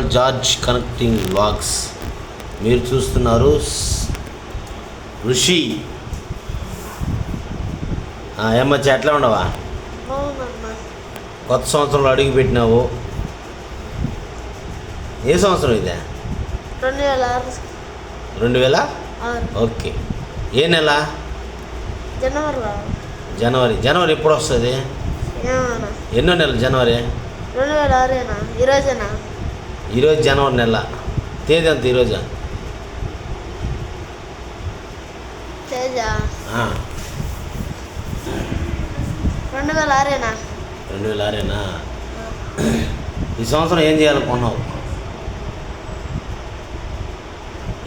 George connecting vlogs మీరు చూస్తున్నారు ఋషి. ఏమచ్చా ఎట్లా ఉండవా? కొత్త సంవత్సరంలో అడుగు పెట్టినావు. ఏ సంవత్సరం ఇదే? రెండు వేల ఓకే. ఏ నెల? జనవరి జనవరి. ఎప్పుడు వస్తుంది? ఎన్నో నెల జనవరి? రెండు వేల ఆరేనా? ఈరోజేనా ఈరోజు జనవరి నెల. తేదీ అంత ఈరోజు? రెండు వేల ఆరేనా రెండు వేల ఆరేనా ఈ సంవత్సరం ఏం చేయాలనుకున్నావు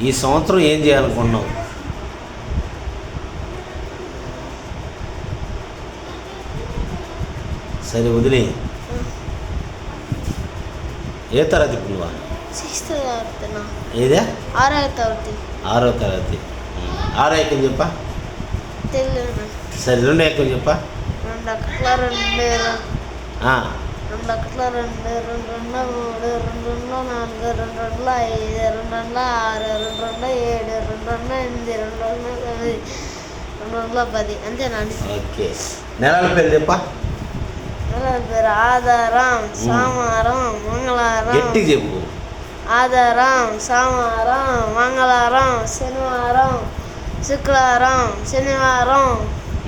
ఈ సంవత్సరం ఏం చేయాలనుకున్నావు సరే వదిలే ఏ తరగతి ఇప్పుడు నువ్వా సిక్స్త్ తరగతినా? ఏదే? ఆరో తరగతి. ఆరో తరగతి. ఆరో ఎక్కని చెప్పా? తెలియదు సరే రెండు ఎక్కని చెప్పా? రెండు అక్కట్ల రెండు రెండు. అక్కట్ల రెండు రెండు రెండు మూడు రెండు రెండు నాలుగు రెండు రెండు ఐదు రెండు రెండు ఆరు రెండు రెండు ఏడు రెండు రెండు ఎనిమిది రెండు రెండు తొమ్మిది రెండు వందల పది. అంతేనండి ఓకే. నెలల పేరు చెప్పా? ఆధారం సోమవారం మంగళవారం గట్టి చెప్పు ఆధారం సోమవారం మంగళవారం శనివారం శుక్రవారం శనివారం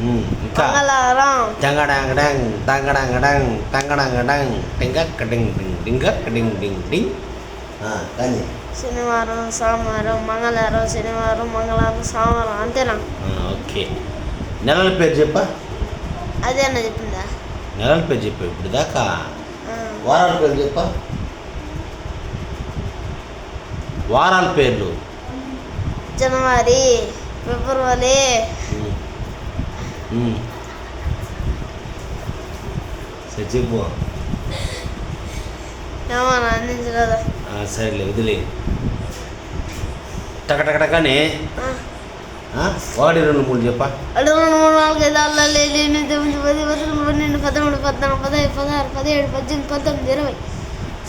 ఉమ్, ఇంకా మంగళవారం టంగడంగడంగ్ టంగడంగడంగ్ టంగడంగడంగ్ టింగక్ డింగ్ డింగ్ డింగక్ డింగ్ డింగ్ డింగ్ ఆ, కానీ శనివారం సోమవారం మంగళవారం శనివారం మంగళవారం సోమవారం అంతేనా ఆ, ఓకే నెలల పేరు చెప్పా అదే అన్న చెప్పిందా నెలల పేరు చెప్పా ఇప్పుడు దాకా. వారాల పేరు చెప్పా. వారాల పేర్లు. జనవరి ఫిబ్రవరి. సరే చెప్పు. సరేలే వదిలే. టకటకటకనే ఒకటి రెండు మూడు చెప్పా. రెండు మూడు నాలుగు ఐదు ఆరు ఏడు ఎనిమిది తొమ్మిది పది పదకొండు పన్నెండు పదమూడు పద్నాలుగు పదహైదు పదహారు పదిహేడు పద్దెనిమిది పంతొమ్మిది ఇరవై.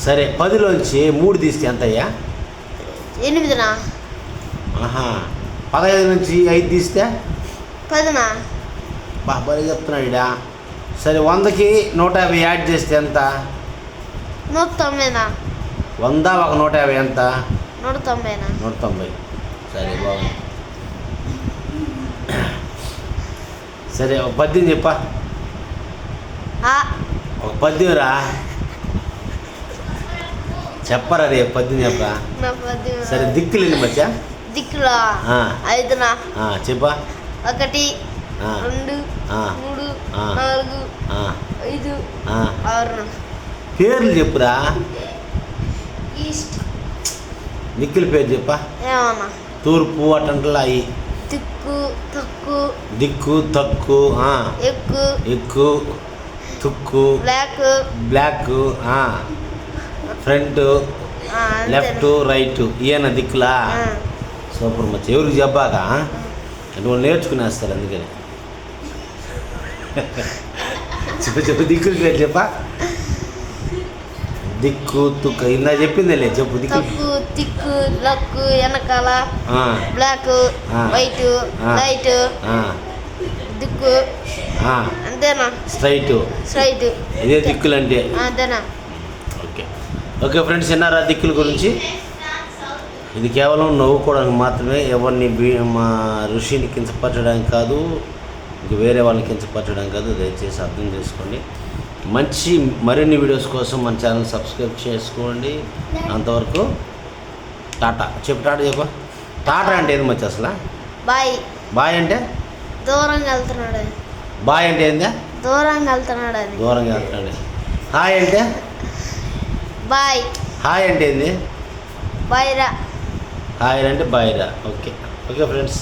సరే పదిలోంచి మూడు తీస్తే ఎంత అయ్యా ఎనిమిదినా? ఆహా పదహైదు నుంచి ఐదు తీస్తే? పదినా? బాబాయ్ చెప్తున్నాడు ఈడ. సరే వందకి నూట యాభై యాడ్ చేస్తే ఎంత? నూట తొంభైనా? వంద ఒక నూట యాభై ఎంత? నూట తొంభైనా? నూట తొంభై. సరే బాగుంది. సరే ఒక పద్యం చెప్పా. ఆ, ఒక పద్యం రా. చెప్పరా రే పద్యం చెప్పరా? సరే దిక్కులేని మధ్య? దిక్కులా. ఐదునా? ఆ, చెప్పా. ఒకటి రెండు మూడు. నాలుగు ఆ, ఐదు ఆ. ఆరునా పేర్లు చెప్పురా. ఈస్ట్. దిక్కుల పేరు చెప్పా. తూర్పు అటంటలా అయి తిక్కు తక్కు. దిక్కు తక్కు ఎక్కు ఎక్కు తుక్కు block block front? Left right ఈయన దిక్కులా? సూపర్ మచ్ ఎవరికి చెప్పాక నువ్వు నేర్చుకునేస్తారు అందుకని. చెప్పు చెప్పు దిక్కుల చెప్పా? దిక్కు తుక్కు ఇందా చెప్పిందిలే చెప్పు దిక్కు. తక్కు తిక్కు లక్కు వెనకాల ఆ, బ్లాక్ ఆ. వైట్ ఆ. లైట్ ఆ, దిక్కు. ఆ, అంతేనా? స్ట్రైట్. స్ట్రైట్. ఇదే దిక్కులంటే. అంతేనా? ఓకే. ఓకే ఫ్రెండ్స్ విన్నారా దిక్కుల గురించి? ఇది కేవలం నవ్వుకోవడానికి మాత్రమే ఎవరిని బీ- మా ఋషిని కించపరచడానికి కాదు ఇంక వేరే వాళ్ళని కించపరచడానికి కాదు దయచేసి అర్థం చేసుకోండి. మంచి మరిన్ని వీడియోస్ కోసం మన ఛానల్ సబ్స్క్రైబ్ చేసుకోండి. అంతవరకు టాటా. చెప్పు టాటా చెప్పు. టాటా అంటే ఏది మచ్చి అసలు? బాయ్. బాయ్ అంటే? దూరంగా వెళ్తున్నాడు. బాయ్ అంటే ఏందా? దూరంగా వెళ్తున్నాడు దూరంగా వెళ్తాడు హాయ్ అంటే? బాయ్. హాయ్ అంటే ఏంది? బాయ్ రా హాయ్ అంటే బాయ్ రా ఓకే. Okay friends.